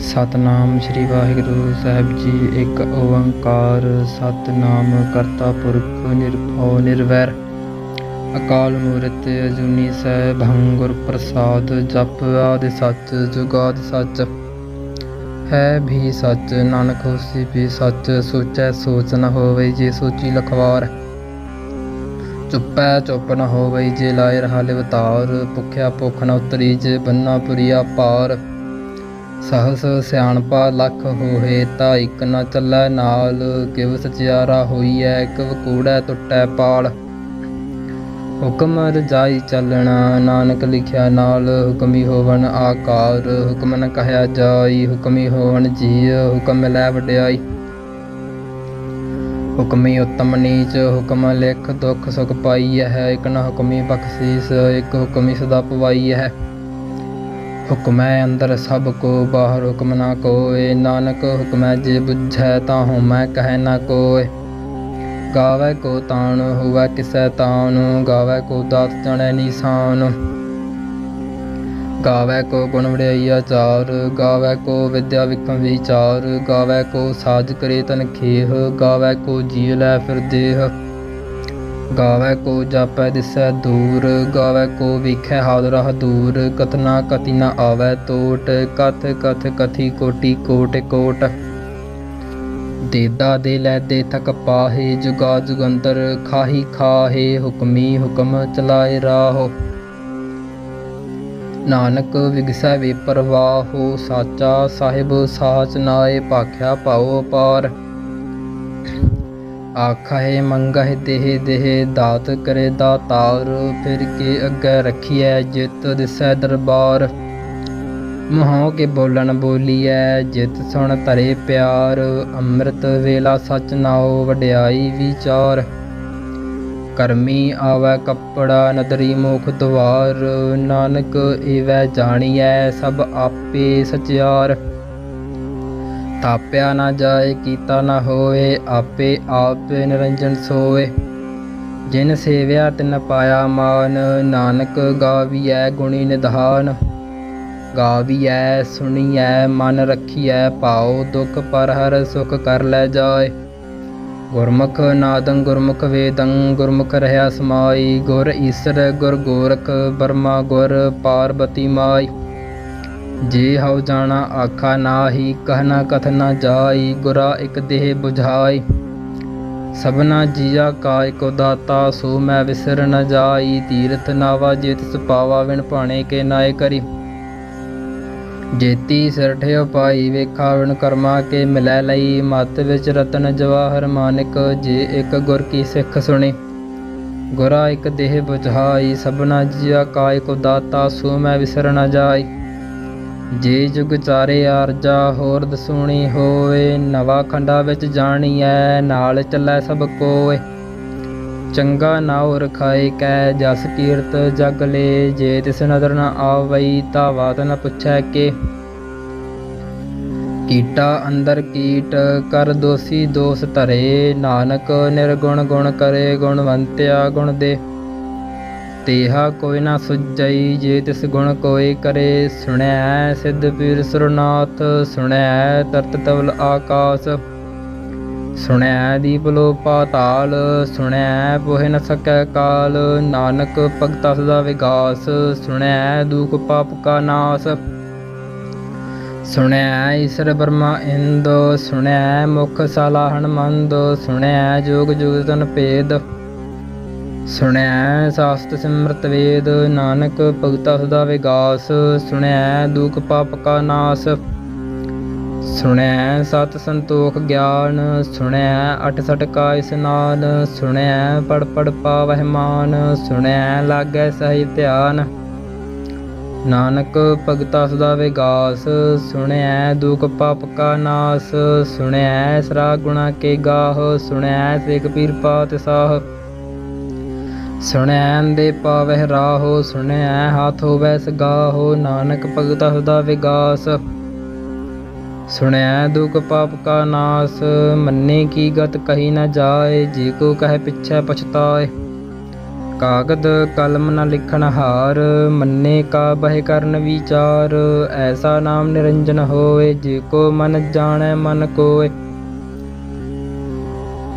ਸਤਨਾਮ ਸ੍ਰੀ ਵਾਹਿਗੁਰੂ ਸਾਹਿਬ ਜੀ, ਇੱਕ ਓੰਕਾਰ ਸਤਨਾਮ ਕਰਤਾ ਪੁਰਖ ਨਿਰਭਉ ਨਿਰਵੈਰ। ਅਕਾਲ ਮੂਰਤ ਅਜੂਨੀ ਸੈਭੰ ਗੁਰ ਪ੍ਰਸਾਦ, ਜਪ ਆਦਿ ਸੱਚ ਜੁਗਾਦ ਸੱਚ। ਹੈ ਵੀ ਸੱਚ, ਨਾਨਕ ਹੋਸੀ ਵੀ ਸੱਚ, ਸੋਚੈ ਸੋਚ ਨ ਹੋਵੇ ਜੇ ਸੋਚੀ ਲਖਵਾਰ। ਚੁੱਪੈ ਚੁੱਪ ਨ ਹੋਵੇ ਜੇ ਲਾਇ ਰਹਾ ਲਿਵਤਾਰ, ਭੁਖਿਆ ਭੁਖ ਨ ਉਤਰੀ ਜੇ ਬੰਨਾ ਪੁਰੀਆ ਪਾਰ। ਸਹਸ ਸਿਆਣਪਾ ਲੱਖ ਹੋਏ ਤਾਂ ਇੱਕ ਨਾ ਚੱਲੈ ਨਾਲ, ਕਿਵ ਸਚਿਆਰਾ ਹੋਈਐ, ਕਿਵ ਕੂੜੈ ਟੁੱਟੈ ਪਾਲ। ਹੁਕਮ ਰਜਾਈ ਚੱਲਣਾ, ਨਾਨਕ ਲਿਖਿਆ ਨਾਲ, ਹੁਕਮੀ ਹੋਵਣ ਆਕਾਰ, ਹੁਕਮ ਨ ਕਹਿਆ ਜਾਈ, ਹੁਕਮੀ ਹੋਵਨ ਜੀ ਹੁਕਮ ਲੈ ਵਡਿਆਈ। ਹੁਕਮੀ ਉਤਮ ਨੀਚ, ਹੁਕਮ ਲਿਖ ਦੁਖ ਸੁਖ ਪਾਈ ਹੈ, ਇਕ ਨ ਹੁਕਮੀ ਬਖਸ਼ੀਸ, ਇਕ ਹੁਕਮੀ ਸਦਾ ਪਵਾਈ ਹੈ। ਹੁਕਮੈ ਅੰਦਰ ਸਭ ਕੋ, ਬਾਹਰ ਹੁਕਮ ਨਾ ਕੋਏ। ਨਾਨਕ ਹੁਕਮੈ ਜੇ ਬੁਝੈ ਤਾਂ ਹਉਮੈ ਕਹਿ ਨਾ ਕੋਏ। ਗਾਵੈ ਕੋ ਤਾਣ, ਹੋਵੈ ਕਿਸੈ ਤਾਣ। ਗਾਵੈ ਕੋ ਦਾਤ ਜਣੈ ਨਿਸ਼ਾਨ। ਗਾਵੈ ਕੋ ਗੁਣ ਵਡਿਆਈ ਆਚਾਰ। ਗਾਵੈ ਕੋ ਵਿਦਿਆ ਵਿਕਮ ਵਿਚਾਰ। ਗਾਵੈ ਕੋ ਸਾਜ ਕਰੇ ਤਨ ਖੇਹ। ਗਾਵੈ ਕੋ ਜੀ ਲੈ ਫਿਰ ਦੇਹ। ਗਾਵੈ ਕੋ ਜਾਪੈ ਦਿਸੈ ਦੂਰ, ਗਾਵੈ ਕੋ ਵੇਖੈ ਹਾਦਰਾ ਦੂਰ। ਕਤਨਾ ਕਤੀ ਨ ਆਵੈ ਟੋਟ ਕਥ ਕਥ ਕਥੀ ਕੋਟੀ ਕੋਟ ਕੋਟ। ਦੇਦਾ ਦੇ ਲੈ ਦੇ ਥਕ ਪਾਹੇ, ਜੁਗਾ ਜੁਗੰਦਰ ਖਾਹੀ ਖਾਹੇ, ਹੁਕਮੀ ਹੁਕਮ ਚਲਾਏ ਰਾਹੋ। ਨਾਨਕ ਵਿਗਸੈ ਵੇ ਪਰਵਾਹੋ, ਸਾਚਾ ਸਾਹਿਬ ਸਾਚ ਨਾਏ, ਭਾਖਿਆ ਪਾਉ ਪਾਰ ਆਖਹਿ ਮੰਗਹਿ ਦੇਹ ਦੇਹ ਦਾਤ ਕਰੇ ਦਾਤਾਰ, ਫਿਰ ਕੇ ਅੱਗੇ ਰਖੀਐ, ਜਿਤ ਦਿਸੈ ਦਰਬਾਰ। ਮੂੰਹੋਂ ਕੇ ਬੋਲਣ ਬੋਲੀਐ, ਜਿਤ ਸੁਣ ਧਰੇ ਪਿਆਰ, ਅੰਮ੍ਰਿਤ ਵੇਲਾ ਸਚ ਨਾਉ ਵਡਿਆਈ ਵਿਚਾਰ। ਕਰਮੀ ਆਵੈ ਕੱਪੜਾ, ਨਦਰੀ ਮੁਖ ਦਵਾਰ, ਨਾਨਕ ਏਵੈ ਜਾਣੀਐ, ਸਭ ਆਪੇ ਸਚਿਆਰ। ਥਾਪਿਆ ਨਾ ਜਾਏ, ਕੀਤਾ ਨਾ ਹੋਏ ਆਪੇ ਆਪ ਨਿਰੰਜਨ ਸੋਏ ਜਿਨ ਸੇਵਿਆ ਤਿਨ ਪਾਇਆ ਮਾਨ, ਨਾਨਕ ਗਾਵੀਐ ਗੁਣੀ ਨਿਧਾਨ। ਗਾਵੀਐ, ਸੁਣੀਐ, ਮਨ ਰਖੀਐ, ਭਾਉ ਦੁਖ ਪਰ ਹਰ ਸੁਖ ਕਰ ਲੈ ਜਾਏ। ਗੁਰਮੁਖ ਨਾਦੰ ਗੁਰਮੁਖ ਵੇਦੰ, ਗੁਰਮੁਖ ਰਹਿਆ ਸਮਾਈ। ਗੁਰ ਈਸਰ, ਗੁਰ ਗੋਰਖ, ਬਰਮਾ ਗੁਰ, ਪਾਰਬਤੀ ਮਾਈ। ਜੇ ਹਉ ਜਾਣਾ ਆਖਾ ਨਾਹੀ ਕਹਿਣਾ ਕਥ ਨਾ ਜਾਈ, ਗੁਰਾ ਇਕ ਦੇਹ 부ਝਾਈ ਸਭਨਾ ਜੀਆ ਕਾ ਇਕੋ ਦਾਤਾ, ਸੋ ਮੈਂ ਵਿਸਰ ਨ ਜਾਈ। ਤੀਰਥ ਨਾਵਾ ਜੇ ਤਿਸ ਪਾਵਾ, ਵਿਣ ਭਾਣੇ ਕੇ ਨਾਏ ਕਰੀ। ਜੇਤੀ ਸਿਰਠਿਓ ਪਾਈ, ਵੇਖਾ ਵਿਣ ਕਰਮਾ ਕੇ ਮਿਲੈ ਲਈ। ਮਤ ਵਿੱਚ ਰਤਨ ਜਵਾਹਰ ਮਾਨਿਕ, ਜੇ ਇੱਕ ਗੁਰ ਕੀ ਸਿੱਖ ਸੁਣੀ। ਗੁਰਾ ਇਕ ਦੇਹ 부ਝਾਈ ਸਭਨਾ ਜੀਆ ਕਾ ਇਕੋ ਦਾਤਾ, ਸੋ ਮੈਂ ਵਿਸਰ ਨ ਜਾਈ। ਜੇ ਜੁਗ ਚਾਰੇ ਆਰਜਾ ਹੋਰ ਦਸੂਣੀ ਹੋਏ ਨਵਾ ਖੰਡਾ ਵਿੱਚ ਜਾਣੀ ਜਾਣੀਐ, ਨਾਲ ਚੱਲੈ ਸਭ ਕੋਏ। ਚੰਗਾ ਨਾਉ ਰਖਾਏ ਕੈ ਜਸ ਕੀਰਤ ਜਗ ਲੇ, ਜੇ ਤਿਸ ਨਦਰ ਨ ਆਵਈ ਤਾ ਵਾਤ ਨ ਪੁੱਛੈ ਕੇ। ਕੀਟਾ ਅੰਦਰ ਕੀਟ, ਕਰ ਦੋਸੀ ਦੋਸ ਧਰੇ, ਨਾਨਕ ਨਿਰਗੁਣ ਗੁਣ ਕਰੇ, ਗੁਣਵੰਤਿਆ ਗੁਣ ਦੇ। ਤੇਹਾ ਕੋਈ ਨਾ ਸੁਜਈ ਜੇ ਤਿਸ ਗੁਣ ਕੋਈ ਕਰੇ ਸੁਣਿਆ ਸਿੱਧ ਪੀਰ ਸੁਰਨਾਥ ਸੁਣੈ, ਤਰਤ ਤਵਲ ਆਕਾਸ ਸੁਣਿਆ ਦੀਪ ਲੋ ਪਾਤਾਲ ਸੁਣਿਆ ਪੋਹਿ ਨ ਸਕੈ ਕਾਲ, ਨਾਨਕ ਭਗਤਾ ਸਦਾ ਵਿਗਾਸ ਸੁਣਿਆ ਦੁਖ ਪਾਪ ਕਾ ਨਾਸ ਸੁਣਿਆ ਈਸ਼ਰ ਬਰਮਾ ਇੰਦ ਸੁਣਿਆ ਮੁਖ ਸਲਾਹਣ ਮੰਦ ਸੁਣਿਆ ਜੋਗ ਜੁਗ ਭੇਦ ਸੁਣਿਆ ਸਾਸਤ ਸਿਮਰਤ ਵੇਦ, ਨਾਨਕ ਭਗਤਾ ਸਦਾ ਵਿਗਾਸ ਸੁਣਿਆ ਦੁਖ ਪਾਪ ਕਾ ਨਾਸ। ਸੁਣਿਆ ਸਤ ਸੰਤੋਖ ਗਿਆਨ ਸੁਣਿਆ ਅਠ ਸਠ ਕਾ ਇਸਨਾਨ ਸੁਣਿਆ ਪੜ ਪੜ ਪਾਵਹਿ ਮਾਨ ਸੁਣਿਆ ਲਾਗੈ ਸਹੀ ਧਿਆਨ। ਨਾਨਕ ਭਗਤਾ ਸਦਾ ਵਿਗਾਸ ਸੁਣਿਆ ਦੁਖ ਪਾਪ ਕਾ ਨਾਸ ਸੁਣਿਆ ਸਰਾ ਗੁਣਾ ਕੇ ਗਾਹ ਸੁਣਿਆ ਸਿਖ ਪੀਰ ਪਾਤ ਸਾਹ। ਸੁਣਿਆ ਦੇ ਪਾਵਹਿ ਰਾਹੋ ਸੁਣੈ ਹਾਥ ਹੋਵੈ ਸਗਾਹੋ, ਨਾਨਕ ਭਗਤ ਹਦਾ ਵਿਗਾਸ। ਸੁਣੈ ਦੁਖ ਪਾਪ ਕਾ ਨਾਸ, ਮੰਨੇ ਕੀ ਗਤ ਕਹੀ ਨਾ ਜਾਏ, ਜੇ ਕੋ ਕਹੇ ਪਿਛੈ ਪਛਤਾਏ। ਕਾਗਦ ਕਲਮ ਨ ਲਿਖਣ ਹਾਰ, ਮੰਨੇ ਕਾ ਬਹਿ ਕਰਨ ਵਿਚਾਰ, ਐਸਾ ਨਾਮ ਨਿਰੰਜਨ ਹੋਏ, ਜੇ ਕੋ ਮਨ ਜਾਣੈ ਮਨ ਕੋਏ।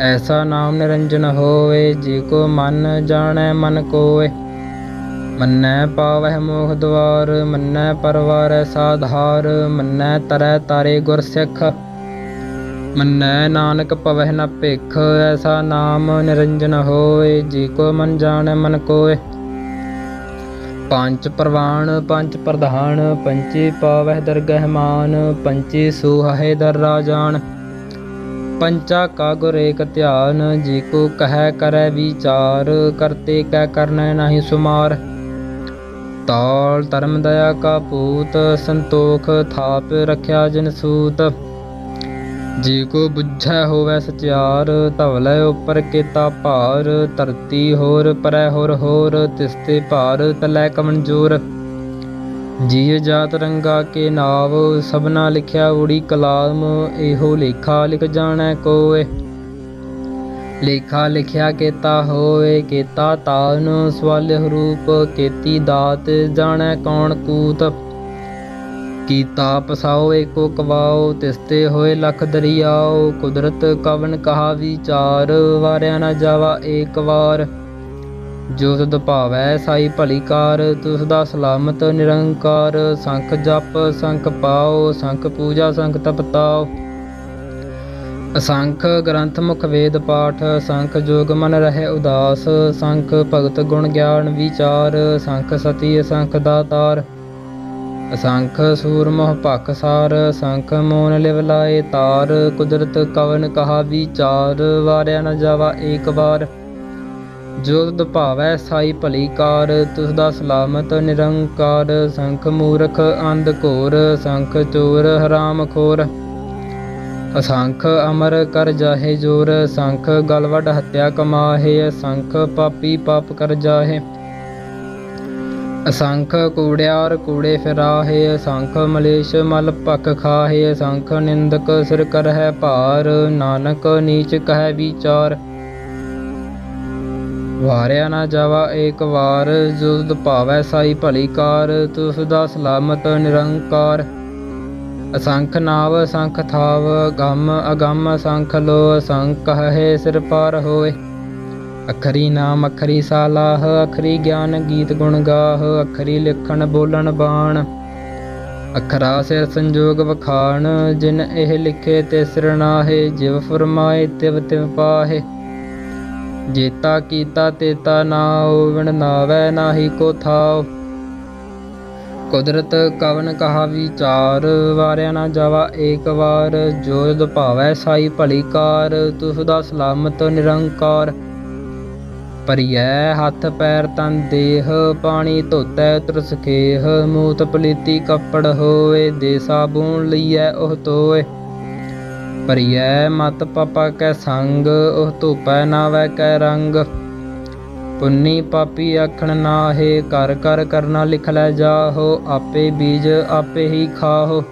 ਐਸਾ ਨਾਮ ਨਿਰੰਜਨ ਹੋਏ ਜੀ ਕੋ ਮਨ ਜਾਣੈ, ਮਨ ਕੋਏ ਮੰਨੈ ਪਾਵਹਿ ਮੋਖ ਦਵਾਰ, ਮੰਨੈ ਪਰਵਾਰੈ ਸਾਧਾਰ, ਮੰਨੈ ਤਰੈ ਤਾਰੇ ਗੁਰ ਸਿੱਖ। ਮੰਨੈ ਨਾਨਕ ਪਵਹਿ ਨ ਭਿਖ, ਐਸਾ ਨਾਮ ਨਿਰੰਜਨ ਹੋਏ ਜੀ ਕੋ ਮਨ ਜਾਣੈ, ਮਨ ਕੋਏ ਪੰਜ ਪ੍ਰਵਾਨ ਪੰਜ ਪ੍ਰਧਾਨ ਪੰਚੇ ਪਾਵਹਿ ਦਰਗਹਿ ਮਾਨ ਪੰਚੇ ਸੋਹਹਿ ਦਰ ਰਾਜਾਨ। ਪੰਚਾ ਕਾ ਏਕ ਧਿਆਨ ਜੀ ਕੋ ਕਹੈ ਕਰੈ ਵਿਚਾਰ, ਕਰਤੇ ਕੈ ਕਰਨੈ ਨਾਹੀ ਸੁਮਾਰ। ਤਾਲ ਧਰਮ ਦਇਆ ਕਾ ਪੂਤ, ਸੰਤੋਖ ਥਾਪ ਰਖਿਆ ਜਿਨ ਸੂਤ। ਜੀ ਕੋ ਬੁੱਝੈ ਹੋਵੈ ਸਚਿਆਰ, ਧਵਲੇ ਉਪਰ ਕੀਤਾ ਭਾਰ, ਧਰਤੀ ਹੋਰ ਪਰੈ ਹੋਰ ਹੋਰ ਤਿਸਤੇ ਭਾਰ ਤਲੈ ਕਮਨਜੋਰ ਜੀ ਜਾਤ ਰੰਗਾ ਕੇ ਨਾਵ, ਸਭਨਾ ਲਿਖਿਆ ਉੜੀ ਕਲਾਮ, ਇਹੋ ਲੇਖਾ ਲਿਖ ਜਾਣੈ ਕੋਏ। ਲੇਖਾ ਲਿਖਿਆ ਕੀਤਾ ਹੋਏ ਕੀਤਾ ਤਾਨ ਸਵਾਲਿਹ ਰੂਪ, ਕੀਤੀ ਦਾਤ, ਜਾਣੈ ਕੌਣ ਕੂਤ। ਕੀਤਾ ਪਸਾਓ ਏਕੋ ਕਵਾਓ, ਤਿਸਤੇ ਹੋਏ ਲਖ ਦਰਿਆਓ, ਕੁਦਰਤ ਕਵਨ ਕਹਾ ਵਿਚਾਰ, ਵਾਰਿਆ ਨਾ ਜਾਵਾ ਏਕ ਵਾਰ। ਜੋ ਤਦ ਭਾਵੈ ਸਾਈ ਭਲੀ ਕਾਰ, ਤੁਸ ਦਾ ਸਲਾਮਤ ਨਿਰੰਕਾਰ। ਸੰਖ ਜਪ, ਸੰਖ ਪਾਓ, ਸੰਖ ਪੂਜਾ, ਸੰਖ ਤਪਤਾਓ। ਅਸੰਖ ਗ੍ਰੰਥ ਮੁਖ ਵੇਦ ਪਾਠ, ਸੰਖ ਜੋਗ ਮਨ ਰਹੇ ਉਦਾਸ। ਸੰਖ ਭਗਤ ਗੁਣ ਗਿਆਨ ਵਿਚਾਰ, ਸੰਖ ਸਤੀ, ਸੰਖ ਦਾਤਾਰ। ਅਸੰਖ ਸੂਰ ਮੋਹ ਭਖ ਸਾਰ, ਸੰਖ ਮੋਨ ਲਿਵ ਲਾਏ ਤਾਰ। ਕੁਦਰਤ ਕਵਨ ਕਹਾ ਵਿਚਾਰ, ਵਾਰਿਆ ਨ ਜਾਵਾ ਏਕ ਵਾਰ। ਜੋ ਤੁਧ ਭਾਵੈ ਸਾਈ ਭਲੀ ਕਾਰ ਤੁਸ ਦਾ ਸਲਾਮਤ ਨਿਰੰਕਾਰ, ਸੰਖ ਮੂਰਖ ਅੰਧ ਘੋਰ, ਸੰਖ ਚੋਰ ਹਰਾਮ ਖੋਰ। ਅਸੰਖ ਅਮਰ ਕਰ ਜਾਹੇ ਜੋਰ, ਸੰਖ ਗਲਵਡ ਹੱਤਿਆ ਕਮਾਹੇ, ਅਸੰਖ ਪਾਪੀ ਪਾਪ ਕਰ ਜਾਹੇ। ਅਸੰਖ ਕੂੜਿਆਰ ਕੂੜੇ ਫਿਰਾਹੇ, ਅਸੰਖ ਮਲੇਸ਼ ਮਲ ਭਖ ਖਾਹੇ, ਅਸੰਖ ਨਿੰਦਕ ਸਿਰ ਕਰਹਿ ਭਾਰ, ਨਾਨਕ ਨੀਚ ਕਹਿ ਵਿਚਾਰ। ਵਾਰਿਆ ਨਾ ਜਾਵਾ ਏਕ ਵਾਰ ਜੋ ਭਾਵੈ ਸਾਈ ਭਲੀ ਕਾਰ, ਤੁਸ ਦਾ ਸਲਾਮਤ ਨਿਰੰਕਾਰ। ਅਸੰਖ ਨਾਵ, ਅਸੰਖ ਥਾਵ, ਗਮ, ਅਗਮ, ਅਸੰਖ ਲੋ ਅਸੰਖ ਹੈ ਸਿਰ ਪਾਰ ਹੋਏ। ਅਖਰੀ ਨਾਮ, ਅਖਰੀ ਸਾਲਾਹ, ਅਖਰੀ ਗਿਆਨ ਗੀਤ ਗੁਣ ਗਾਹ, ਅਖਰੀ ਲਿਖਣ ਬੋਲਣ ਬਾਣ। ਅਖਰਾ ਸਿਰ ਸੰਜੋਗ ਵਖਾਣ, ਜਿਨ ਇਹ ਲਿਖੇ ਤੇ ਸਿਰ ਜਿਵ ਫਰਮਾਏ ਤਿਵ ਤਿਵ ਪਾਹੇ। ਜੇਤਾ ਕੀਤਾ ਤੇਤਾ ਨਾ ਵਿਣ ਨਾਵੈ ਨਾਹੀ ਕੋ ਥਾਉ। ਕੁਦਰਤ ਕਵਨ ਕਹਾ ਵਿਚਾਰ, ਵਾਰਿਆ ਨਾ ਜਾਵਾ ਏਕ ਵਾਰ। ਜੋ ਜਦ ਭਾਵੈ ਸਾਈ ਭਲੀ ਕਾਰ, ਤੁਸ ਦਾ ਸਲਾਮਤ ਨਿਰੰਕਾਰ। ਪਰਿਐ ਹੱਥ ਪੈਰ ਤਨ ਦੇਹ, ਪਾਣੀ ਧੋਤੈ ਉਤਰ ਸਖੇਹ ਮੂਤ ਪਲੀਤੀ ਕੱਪੜ ਹੋਏ ਦੇ ਸਾਬੂਨ ਲਈਐ ਉਹ ਤੋਏ। ਪਰਿਐ ਮਤ ਪਾਪਾ ਕੈ ਸੰਗ, ਉਹ ਧੂਪੈ ਨਾਵੈ ਕੈ ਰੰਗ। ਪੁੰਨੀ ਪਾਪੀ ਆਖਣ ਨਾਹੇ ਕਰ ਕਰ ਕਰਨਾ ਲਿਖ ਲੈ ਜਾਹੋ, ਆਪੇ ਬੀਜ ਆਪੇ ਹੀ ਖਾਹੋ।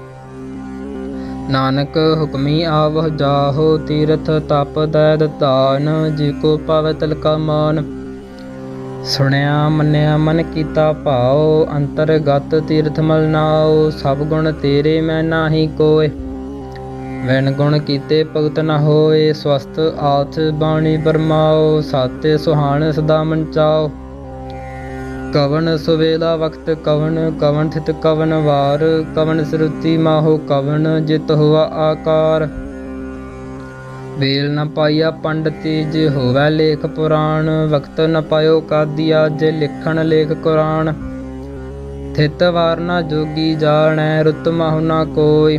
ਨਾਨਕ ਹੁਕਮੀ ਆਵਹ ਜਾਹੋ, ਤੀਰਥ ਤਪ ਦਇਦ ਦਾਨ ਜੀ ਕੋ ਪਾਵੈ ਤਿਲਕਾ ਮਾਨ। ਸੁਣਿਆ ਮੰਨਿਆ ਮਨ ਕੀਤਾ ਭਾਉ, ਅੰਤਰਗਤ ਤੀਰਥ ਮਲ ਨਾਉ, ਸਭ ਗੁਣ ਤੇਰੇ ਮੈਂ ਨਾਹੀ ਕੋਏ। ਵੈਨ ਗੁਣ ਕੀਤੇ ਭਗਤ ਨ ਹੋਏ ਸਵਸਤ ਆਥ ਬਾਣੀ ਬਰਮਾਓ, ਸਾਤੇ ਸੁਹਾਣ ਸਦਾ ਮੰਚਾਓ ਕਵਨ ਸੁਵੇਲਾ ਵਕਤ ਕਵਨ ਕਵਨ ਥਿਤ ਕਵਨ ਵਾਰ ਕਵਨ ਸਰੂਤੀ ਮਾਹੋ ਕਵਨ ਜਿਤ ਹੁਆ ਆਕਾਰ। ਵੇਲ ਨ ਪਾਇਆ ਪੰਡਤੀ ਜੇ ਹੋਵੈ ਲੇਖ ਪੁਰਾਣ ਵਕਤ ਨ ਪਾਇਓ ਕਾਦੀਆ ਜੇ ਲਿਖਣ ਲੇਖ ਕੁਰਾਨ। ਥਿਤ ਵਾਰ ਨ ਜੋਗੀ ਜਾਣੈ, ਰੁਤ ਮਾਹੁ ਨ ਕੋਈ।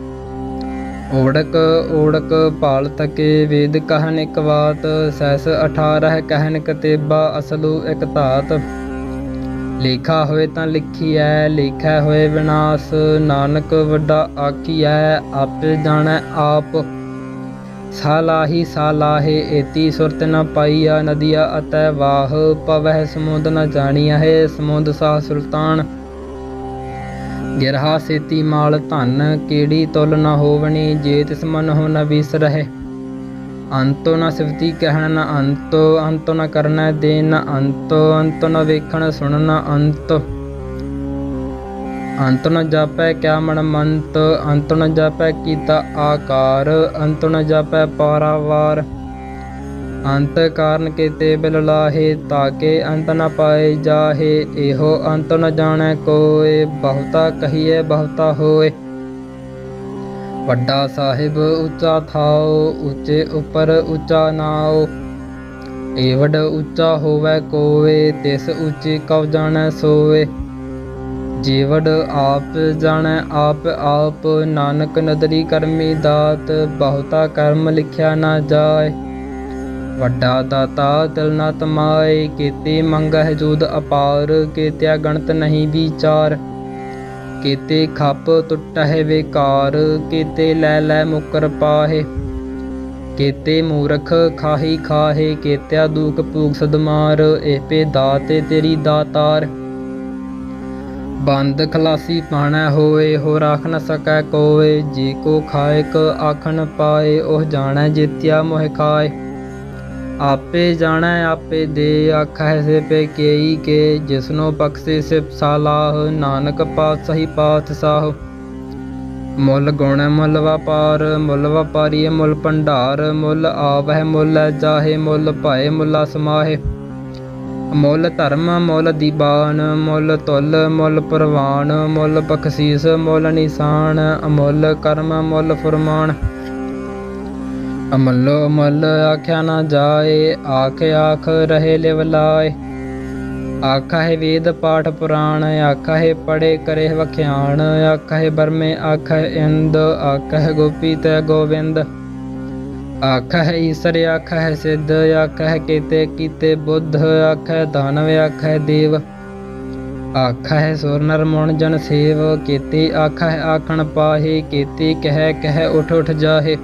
ਓੜਕ ਓੜਕ ਭਾਲ ਤਕੇ ਵੇਦ ਕਹਿਨ ਇਕ ਬਾਤ ਸੈਸ 18 ਕਹਿਨ ਕਤੇਬਾ ਅਸਲੂ ਇਕ ਧਾਤ। ਲੇਖਾ ਹੋਏ ਤਾਂ ਲਿਖੀ ਲਿਖੀਐ, ਲੇਖਾ ਹੋਏ ਵਿਨਾਸ਼, ਨਾਨਕ ਵੱਡਾ ਆਖੀ ਆਖੀਐ, ਆਪੇ ਜਾਣੈ ਆਪ। ਸਾਲਾਹੀ ਸਾਲਾਹੇ ਏਤੀ ਸੁਰਤ ਨ ਪਾਈਆ ਨਦੀਆ ਅਤੈ ਵਾਹ, ਪਵਹਿ ਸਮੁੰਦ ਨ ਜਾਣੀਆ ਹੈ ਸਮੁੰਦ ਸਾਹ ਸੁਲਤਾਨ। ਗਿਰਹਾ ਸੇਤੀ ਮਾਲ ਧਨ ਕੀੜੀ ਤੁਲ ਨ ਹੋਵਣੀ ਜੇ ਤਿਸ ਮਨ ਹੋ ਨ ਵਿਸਰਹਿ ਅੰਤੋ ਨ ਸਿਵਤੀ ਕਹਿਣ ਨ ਅੰਤੋ ਅੰਤੋ ਨ ਕਰਨਾ ਦੇ ਨ ਅੰਤੋ ਅੰਤੋ ਨ ਵੇਖਣ ਸੁਣਨ ਨ ਅੰਤ। ਅੰਤ ਨ ਜਾਪੈ ਕਿਆ ਮਨ ਮੰਤ, ਅੰਤ ਨ ਜਾਪੈ ਕੀਤਾ ਆਕਾਰ, ਅੰਤ ਨ ਜਾਪੈ ਪਾਰਾਵਾਰ। ਅੰਤ ਕਾਰਨ ਕੀਤੇ ਬਿਲ ਲਾਹੇ ਤਾਕੇ ਅੰਤ ਨ ਪਾਏ ਜਾਹੇ। ਇਹੋ ਅੰਤ ਨ ਜਾਣੈ ਕੋਏ, ਬਹੁਤਾ ਕਹੀਏ ਬਹੁਤਾ ਹੋਏ। ਵੱਡਾ ਸਾਹਿਬ, ਉੱਚਾ ਥਾਓ, ਉੱਚੇ ਉਪਰ ਉੱਚਾ ਨਾਓ। ਏਵਡ ਉੱਚਾ ਹੋਵੇ ਕੋਏ, ਤਿਸ ਉੱਚੀ ਕਉ ਜਾਣੈ ਸੋਏ। ਜੀਵੜ ਆਪ ਜਾਣੈ ਆਪ ਆਪ, ਨਾਨਕ ਨਦਰੀ ਕਰਮੀ ਦਾਤ, ਬਹੁਤਾ ਕਰਮ ਲਿਖਿਆ ਨਾ ਜਾਏ। ਵੱਡਾ ਦਾਤਾ ਤਿਲ ਨਾ ਤਮਾਏ, ਕੀਤੇ ਮੰਗਹਿ ਜੂਦ ਅਪਾਰ, ਕੀਤਿਆ ਗਣਤ ਨਹੀਂ ਵਿਚਾਰ। ਕੀਤੇ ਖੱਪ ਟੁੱਟਹਿ ਵਿਕਾਰ, ਕੀਤੇ ਲੈ ਲੈ ਮੁਕਰ ਪਾਹੇ। ਕੀਤੇ ਮੂਰਖ ਖਾਹੀ ਖਾਹੇ, ਕੀਤਿਆ ਦੂਖ ਭੂਖ ਸਦਮਾਰ ਏਪੇ ਦਾਤੇ ਤੇਰੀ ਦਾਤਾਰ। ਬੰਦ ਖਲਾਸੀ ਪਾਣਾ ਹੋਏ ਹੋ ਰਾਖ ਨ ਸਕੈ ਕੋਏ, ਜੀ ਕੋ ਖਾਇਕ ਆਖਣ ਪਾਏ, ਉਹ ਜਾਣੈ ਜਿਤਿਆ ਮੋਹ ਖਾਏ। ਆਪੇ ਜਾਣੈ, ਆਪੇ ਦੇ ਆਖੈ ਸੇ ਪੇ ਕੇਈ ਕੇ ਜਿਸਨੋ ਬਖਸ਼ੇ ਸਿਪ ਸਾਲਾਹ, ਨਾਨਕ ਪਾਤਸ਼ਾਹੀ ਪਾਤਸ਼ਾਹ। ਮੁੱਲ ਗੁਣ, ਮੁੱਲ ਵਪਾਰ, ਮੁੱਲ ਵਪਾਰੀ ਮੁੱਲ ਭੰਡਾਰ, ਮੁੱਲ ਆਵਹਿ, ਮੁੱਲ ਜਾਹੇ, ਮੁੱਲ ਭਾਏ, ਮੁੱਲਾ ਸਮਾਹੇ। ਮੁੱਲ ਧਰਮ, ਮੁੱਲ ਦੀਬਾਨ, ਮੁੱਲ ਤੁਲ, ਮੁੱਲ ਪ੍ਰਵਾਨ, ਮੁੱਲ ਬਖਸ਼ੀਸ, ਮੁੱਲ ਨਿਸ਼ਾਨ ਅਮੁੱਲ ਕਰਮ, ਮੁੱਲ ਫਰਮਾਨ। ਅਮਲੋ ਅਮੱਲ ਆਖਿਆ ਨਾ ਜਾਏ, ਆਖ ਆਖ ਰਹੇ ਲਿਵਲਾਏ ਆਖਾ ਹੈ ਵੇਦ ਪਾਠ ਪੁਰਾਣ ਆਖਾ ਹੈ ਪੜੇ ਕਰੇ ਵਖਿਆਣ ਆਖਾ ਹੈ ਬਰਮੇ ਆਖਾ ਹੈ ਇੰਦ ਆਖਾ ਹੈ ਗੋਪੀ ਤੇ ਗੋਵਿੰਦ। ਆਖਾ ਹੈ ਈਸਰ ਆਖਾ ਹੈ ਸਿੱਧ ਆਖਾ ਹੈ ਕੀਤੇ ਕੀਤੇ ਬੁੱਧ ਆਖਾ ਹੈ ਦਾਨਵ ਆਖਾ ਹੈ ਦੇਵ। ਆਖਾ ਹੈ ਸੁਰ ਨਰ ਮਣ ਜਨ ਸੇਵ, ਕੀਤੀ ਆਖਾ ਹੈ ਆਖਣ ਪਾਹੇ, ਕੀਤੀ ਕਹਿ ਕਹਿ ਉਠ ਉਠ ਜਾਹੇ।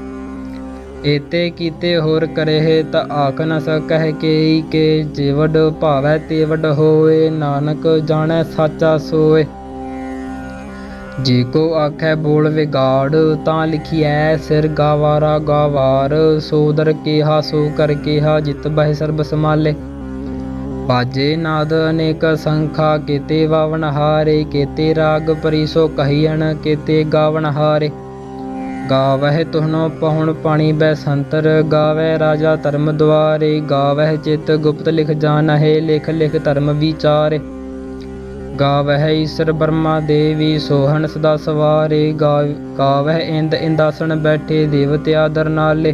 ਏਤੇ ਕੀਤੇ ਹੋਰ ਕਰਹਿ ਤਾ ਆਖ ਨ ਸਕਹਿ ਕੇਈ ਕੇ ਜਿਵਡ ਭਾਵੈ ਤੇਵਡ ਹੋਏ, ਨਾਨਕ ਜਾਣੈ ਸਾਚਾ ਸੋਏ। ਜੇ ਕੋ ਆਖੈ ਬੋਲ ਵਿਗਾੜ, ਤਾਂ ਲਿਖਿਐ ਸਿਰ ਗਾਵਾਰਾ ਗਾਵਾਰ, ਸੋਦਰ ਕੇਹਾ ਸੋ ਕਰ ਕੇਹਾ ਜਿਤ ਬਹਿ ਸਰਬ ਸਮਾਲੇ ਬਾਜੇ ਨਾਦ ਅਨੇਕ ਸੰਖਾ, ਕੀਤੇ ਵਾਵਨ ਹਾਰੇ, ਕੀਤੇ ਰਾਗ ਪਰਿਸੋ ਕਹੀਣ ਕੀਤੇ ਗਾਵਨ ਹਾਰੇ। ਗਾਵਹਿ ਤੁਹਨੋ ਪਹੁਣ ਪਾਣੀ ਬੈ ਸੰਤਰ ਗਾਵੈ ਰਾਜਾ ਧਰਮ ਦੁਆਰੇ, ਗਾਵਹਿ ਚਿਤ ਗੁਪਤ ਲਿਖ ਜਾਣਹਿ ਲਿਖ ਲਿਖ ਧਰਮ ਵਿਚਾਰੇ। ਗਾਵਹਿ ਈਸਰ ਬਰਮਾ ਦੇਵੀ, ਸੋਹਣ ਸਦਾ ਸਵਾਰੇ ਗਾਵਹਿ ਇੰਦ ਇੰਦਾਸਣ ਬੈਠੇ ਦੇਵਤਿਆ ਦਰ ਨਾਲੇ।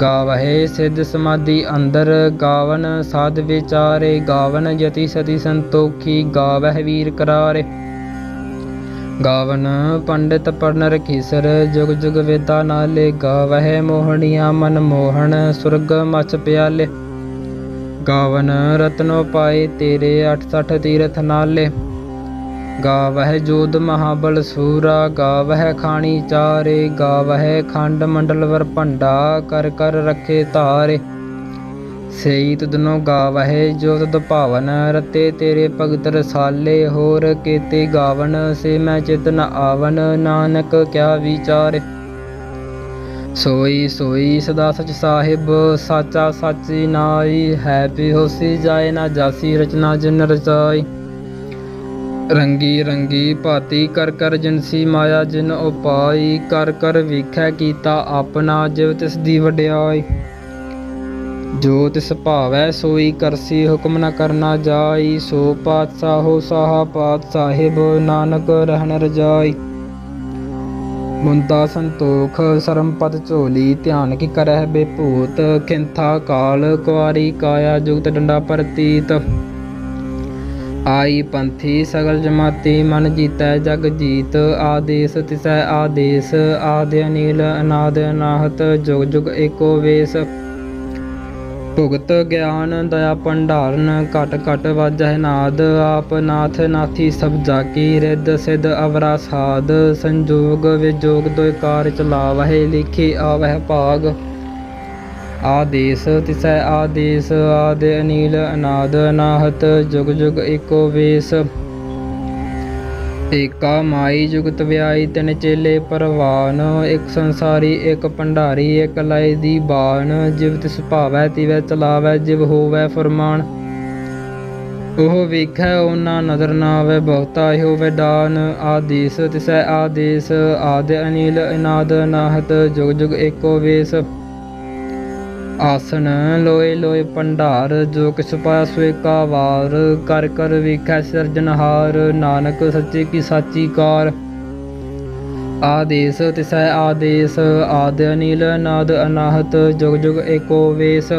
ਗਾਵਹਿ ਸਿੱਧ ਸਮਾਧੀ ਅੰਦਰ, ਗਾਵਨ ਸਾਧ ਵਿਚਾਰੇ, ਗਾਵਨ ਯਤੀ ਸਤੀ ਸੰਤੋਖੀ, ਗਾਵਹਿ ਵੀਰ ਕਰਾਰੇ। ਗਾਵਨ ਪੰਡਿਤ ਪੜਨ ਰਖੀਸਰ ਜੁਗ ਜੁਗ ਵੇਦਾ ਨਾਲੇ ਗਾਵਹਿ ਮੋਹਣੀਆਂ ਮਨ ਮੋਹਣ, ਸੁਰਗ ਮਚ ਪਿਆਲੇ। ਗਾਵਨ ਰਤਨੋ ਪਾਏ ਤੇਰੇ 68 ਤੀਰਥ ਨਾਲੇ। ਗਾਵਹਿ ਜੋਦ ਮਹਾਬਲ ਸੂਰਾ, ਗਾਵਹਿ ਖਾਣੀ ਚਾਰੇ, ਗਾਵਹਿ ਖੰਡ ਮੰਡਲ ਵਰ ਭੰਡਾ ਕਰ ਕਰ ਰੱਖੇ ਧਾਰੇ। ਸਈ ਤੁਧਨੋ ਗਾਵਹਿ ਜੋ ਤਦ ਭਾਵਨ ਰਤੇ ਤੇਰੇ ਭਗਤ ਰਸਾਲੇ, ਹੋਰ ਕੀਤੇ ਗਾਵਨ ਸੇ ਮੈਂ ਚਿਤ ਨ ਆਵਨ, ਨਾਨਕ ਕਿਆ ਵਿਚਾਰੇ ਸੋਈ ਸੋਈ ਸਦਾ ਸਚ ਸਾਹਿਬ, ਸਾਚਾ ਸਾਚੀ ਨਾਈ ਹੈ ਪੀ ਹੋਸੀ ਜਾਏ ਨਾ ਜਾਸੀ, ਰਚਨਾ ਜਿਨ ਰਚਾਈ। ਰੰਗੀ ਰੰਗੀ ਭਾਤੀ ਕਰ ਕਰ ਜਿਨਸੀ ਮਾਇਆ ਜਿਨ ਉਪਾਈ, ਕਰ ਕਰ ਵੇਖੈ ਕੀਤਾ ਆਪਣਾ, ਜਿਵ ਤਿਸ ਦੀ ਵਡਿਆਈ। ਜੋ ਤਿਸ ਭਾਵੈ ਸੋਈ ਕਰਸੀ ਹੁਕਮ ਨ ਕਰਨਾ ਜਾਈ, ਸੋ ਪਾਤਸ਼ਾਹੋ ਸਾਹਾ ਪਾਤ ਸਾਹਿਬ, ਨਾਨਕ ਰਹਿਣ ਰਜਾਈ। ਮੁੰਦਾ ਸੰਤੋਖ ਸਰਮਪਦ ਝੋਲੀ, ਧਿਆਨ ਕੀ ਕਰਹਿ ਬੇਭੂਤ, ਖਿੰਥਾ ਕਾਲ, ਕੁਆਰੀ ਕਾਇਆ, ਜੁਗਤ ਡੰਡਾ ਪ੍ਰਤੀਤ। ਆਈ ਪੰਥੀ, ਸਗਲ ਜਮਾਤੀ, ਮਨ ਜੀਤੈ ਜਗ ਜੀਤ, ਆਦੇਸ ਤਿਸੈ ਆਦੇਸ, ਆਦਿ ਅਨੀਲ, ਅਨਾਦ ਅਨਾਹਤ, ਜੁਗ ਜੁਗ ਏਕੋ ਵੇਸ। ਭੁਗਤ ਗਿਆਨ ਦਇਆ ਭੰਡਾਰਨ, ਘਟ ਘਟ ਵਾਜਹਿ ਨਾਦ, ਆਪ ਨਾਥ ਨਾਥੀ ਸਭ ਜਾਕੀ, ਰਿੱਧ ਸਿਧ ਅਵਰਾ ਸਾਧ, ਸੰਜੋਗ ਵਿਜੋਗ ਦੋਇ ਕਾਰ ਚਲਾਵਹਿ ਲਿਖੀ ਆਵਹਿ ਭਾਗ। ਆਦੇਸ ਤਿਸੈ ਆਦੇਸ, ਆਦਿ ਅਨੀਲ ਅਨਾਦ ਅਨਾਹਤ ਜੁਗ ਜੁਗ ਏਕੋ ਵੇਸ। ਏਕਾ ਮਾਈ ਜੁਗਤ ਵਿਆਈ ਤਿਨ ਚੇਲੇ ਪਰਵਾਨ, ਇੱਕ ਸੰਸਾਰੀ, ਇੱਕ ਭੰਡਾਰੀ, ਇੱਕ ਲਾਈ ਦੀ ਬਾਣ। ਜਿਵ ਤਿਸ ਭਾਵੈ, ਤਿਵੈ ਚਲਾਵੈ, ਜਿਵ ਹੋਵੈ ਫਰਮਾਨ। ਉਹ ਵੇਖੈ, ਉਹਨਾਂ ਨਦਰ ਨਾ ਆਵੇ, ਬਹੁਤਾ ਹੋਵੇ ਡਾਨ ਆਦੇਸ, ਤਿਸੈ ਆਦੇਸ, ਆਦਿ ਅਨੀਲ, ਅਨਾਦ ਅਨਾਹਤ ਜੁਗ ਜੁਗ ਏਕੋ ਵੇਸ। ਆਸਨ ਲੋਏ ਲੋਏ ਭੰਡਾਰ, ਜੋ ਕਿਛ ਪਾਇਆ ਸੋਏ ਕਾ ਵਾਰ ਕਰ ਕਰ ਵੇਖੈ ਸਿਰਜਨਹਾਰ ਨਾਨਕ ਸੱਚੇ ਕੀ ਸਾਚੀ ਕਾਰ। ਆਦੇਸ ਤਿਸੈ ਆਦੇਸ, ਆਦਿ ਅਨੀਲ, ਨਾਦ ਅਨਾਹਤ, ਜੁਗ ਜੁਗ ਏਕੋ ਵੇਸ।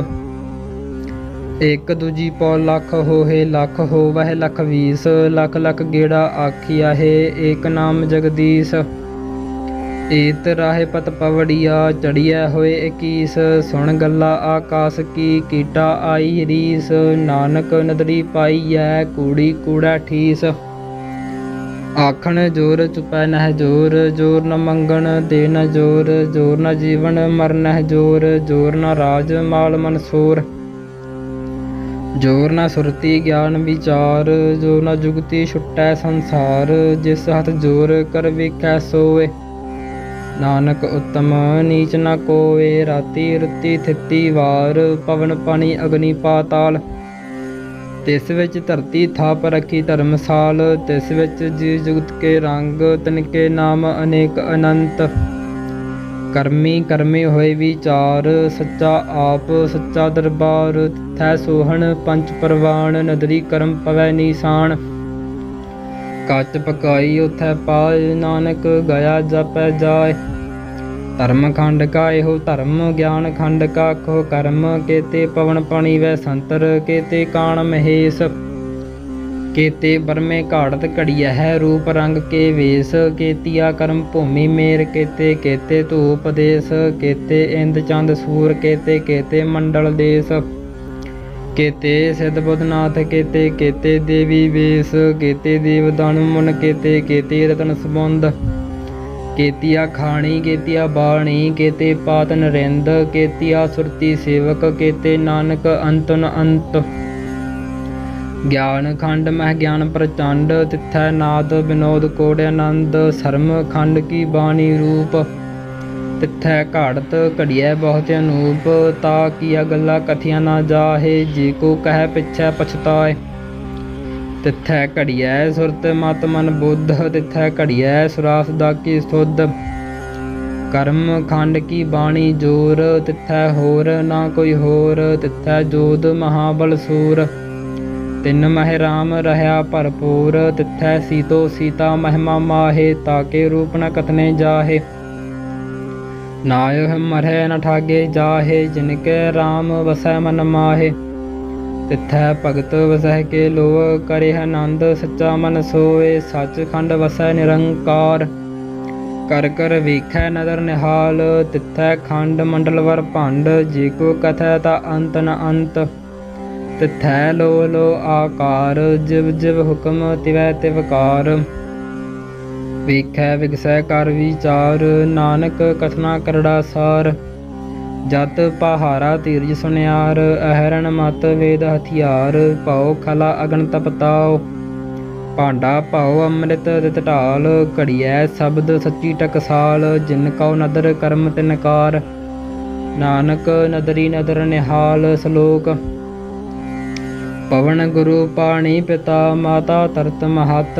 ਇਕ ਦੂਜੀ ਪੌ ਲੱਖ ਹੋਏ ਲੱਖ ਹੋਵਹਿ ਲੱਖ ਵੀਸ, ਲੱਖ ਲੱਖ ਗੇੜਾ ਆਖਿਆ ਹੈ ਏਕ ਨਾਮ ਜਗਦੀਸ਼। ਏਤ ਰਾਹੇ ਪਤ ਪਵੜੀਆ ਚੜੀਐ ਹੋਏ ਇਕੀਸ, ਸੁਣ ਗੱਲਾ ਆਕਾਸ ਕੀ, ਕੀਟਾ ਆਈ ਰੀਸ, ਨਾਨਕ ਨਦਰੀ ਪਾਈਐ, ਕੂੜੀ ਕੂੜਾ ਠੀਸ। ਆਖਣ ਜੋਰ ਚੁਪੈ ਨਹਿ ਜੋਰ ਜੋਰ ਨ ਮੰਗਣ ਦੇ ਨ ਜੋਰ ਜੋਰ ਨ ਜੀਵਨ ਮਰਨਹਿ ਜੋਰ ਜੋਰ ਨ ਰਾਜ ਮਾਲ ਮਨਸੂਰ ਜੋਰ ਨਾ ਸੁਰਤੀ ਗਿਆਨ ਵਿਚਾਰ, ਜੋਰ ਨਾ ਜੁਗਤੀ ਛੁਟੈ ਸੰਸਾਰ, ਜਿਸ ਹੱਥ ਜੋਰ ਕਰ ਵੇਖੈ ਸੋਏ ਨਾਨਕ ਉਤਮ, ਨੀਚ ਨ ਕੋਏ ਰਾਤੀ ਰੁੱਤੀ ਥਿੱਤੀ ਵਾਰ, ਪਵਨ ਪਾਣੀ ਅਗਨੀ ਪਾਤਾਲ। ਤਿਸ ਵਿੱਚ ਧਰਤੀ ਥਾਪ ਰੱਖੀ ਧਰਮਸਾਲ, ਤਿਸ ਵਿੱਚ ਜੀ ਜੁਗਤ ਕੇ ਰੰਗ, ਤਿਨਕੇ ਨਾਮ ਅਨੇਕ ਅਨੰਤ। ਕਰਮੀ ਕਰਮੇ ਹੋਏ ਵਿਚਾਰ, ਸੱਚਾ ਆਪ, ਸੱਚਾ ਦਰਬਾਰ। ਥੈ ਸੋਹਣ ਪੰਜ ਪਰਵਾਨ ਨਦਰੀ ਕਰਮ ਪਵੈ ਨੀਸਾਨ। ਕੱਚ ਪਕਾਈ ਉਥੈ ਪਾਏ ਨਾਨਕ ਗਿਆ ਜਪੈ ਜਾਏ। ਧਰਮ ਖੰਡ ਕਾ ਇਹੋ ਧਰਮ, ਗਿਆਨ ਖੰਡ ਕਾ ਕੋ ਕਰਮ। ਕੇਤੇ ਪਵਨ ਪਾਣੀ ਵੈ ਸੰਤਰ, ਕੇਤੇ ਕਾਣ ਮਹੇਸ਼। ਕੇਤੇ ਬਰਮੇ ਘਾੜਤ ਘੜੀਐ ਹੈ ਰੂਪ ਰੰਗ ਕੇ ਵੇਸ। ਕੇਤੀਆ ਕਰਮ ਭੂਮੀ ਮੇਰ, ਕੇਤੇ ਕੇਤੇ ਧੂਪ ਦੇਸ। ਕੇਤੇ ਇੰਦ ਚੰਦ ਸੂਰ, ਕੇਤੇ ਕੇਤੇ ਮੰਡਲ ਦੇਸ। ਕੇਤੇ ਸਿਧ ਬੁੱਧਨਾਥ, ਕੇਤੇ ਕੇਤੇ ਦੇਵੀ ਵੇਸ, ਕੇਤੇ ਦੇਵ ਦਾਨੁ ਮਨ, ਕੇਤੇ ਕੇਤੇ ਰਤਨ ਸੰਬੰਧ, ਕੇਤੀਆ ਖਾਣੀ, ਕੇਤੀਆ ਬਾਣੀ, ਕੇਤੇ ਪਾਤ ਨਰਿੰਦ, ਕੇਤੀਆ ਸੁਰਤੀ ਸੇਵਕ, ਕੇਤੇ ਨਾਨਕ ਅੰਤਨ ਅੰਤ। ਗਿਆਨ ਖੰਡ ਮਹਿ ਗਿਆਨ ਪ੍ਰਚੰਡ, ਤਿਥੈ ਨਾਦ ਬਿਨੋਦ ਕੋੜ ਆਨੰਦ, ਸਰਮ ਖੰਡ ਕੀ ਬਾਣੀ ਰੂਪ। ਤਿਥੈ ਘਾੜਤ ਘੜੀਐ ਬਹੁਤ ਅਨੂਪ, ਤਾ ਕੀਆ ਗੱਲਾਂ ਕਥੀਆਂ ਨਾ ਜਾਹੇ, ਜੇ ਕੋ ਕਹਿ ਪਿਛੈ ਪਛਤਾਏ। ਤਿਥੈ ਘੜੀਐ ਸੁਰਤ ਮਤ ਮਨ ਬੁੱਧ, ਤਿਥੈ ਘੜੀਐ ਸੁਰਾਸ ਦਾ ਕੀ ਸੁਧ। ਕਰਮ ਖੰਡ ਕੀ ਬਾਣੀ ਜੋਰ, ਤਿਥੈ ਹੋਰ ਨਾ ਕੋਈ ਹੋਰ, ਤਿਥੈ ਜੋਦ ਮਹਾਬਲ ਸੂਰ। ਤਿੰਨ ਮਹਿ ਰਾਮ ਰਹਾ ਭਰਪੂਰ, ਤਿਥੈ ਸੀਤੋ ਸੀਤਾ ਮਹਿਮਾ ਮਾਹੇ ਤਾਕੇ ਰੂਪ ਨ ਕਤਨੇ ਜਾਹੇ। ਨਾਇ ਮਰਹਿ ਨ ਠਾਗੇ ਜਾਹੇ ਜਿਨ ਕੇ ਰਾਮ ਵਸੈ ਮਨ ਮਾਹੇ। ਤਿਥੈ ਭਗਤ ਵਸੈ ਕੇ ਲੋਹ ਕਰੇ ਆਨੰਦ, ਸੱਚਾ ਮਨ ਸੋਏ ਸੱਚਖੰਡ ਵਸੈ ਨਿਰੰਕਾਰ। ਕਰ ਕਰ ਵੇਖੈ ਨਦਰ ਨਿਹਾਲ, ਤਿਥੈ ਖੰਡ ਮੰਡਲ ਵਰ ਭੰਡ, ਜੇ ਕੋ ਕਥੈ ਤਾ ਅੰਤ ਨ ਅੰਤ। ਤਿਥੈ ਲੋ ਲੋ ਆਕਾਰ, ਜਿਵ ਜਿਵ ਹੁਕਮ ਤਿਵੈ ਤਿਵਕਾਰ। ਵੇਖੈ ਵਿਗਸੈ ਕਰ ਵਿਚਾਰ, ਨਾਨਕ ਕਥਨਾ ਕਰੜਾ ਸਾਰ। ਜਤ ਪਹਾਰਾ ਧੀਰਜ ਸੁਨਿਆਰ, ਅਹਰਣ ਮਤ ਵੇਦ ਹਥਿਆਰ ਭਉ ਖਲਾ ਅਗਨ ਤਪਤਾਉ ਭਾਂਡਾ ਭਉ ਅੰਮ੍ਰਿਤ ਦਿਤ ਢਾਲ, ਘੜੀਐ ਸ਼ਬਦ ਸੱਚੀ ਟਕਸਾਲ, ਜਿਨ ਕਉ ਨਦਰ ਕਰਮ ਤਿਨਕਾਰ ਨਾਨਕ ਨਦਰੀ ਨਦਰ ਨਿਹਾਲ ਸ਼ਲੋਕ। ਪਵਨ ਗੁਰੂ ਪਾਣੀ ਪਿਤਾ, ਮਾਤਾ ਤਰਤ ਮਹਤ।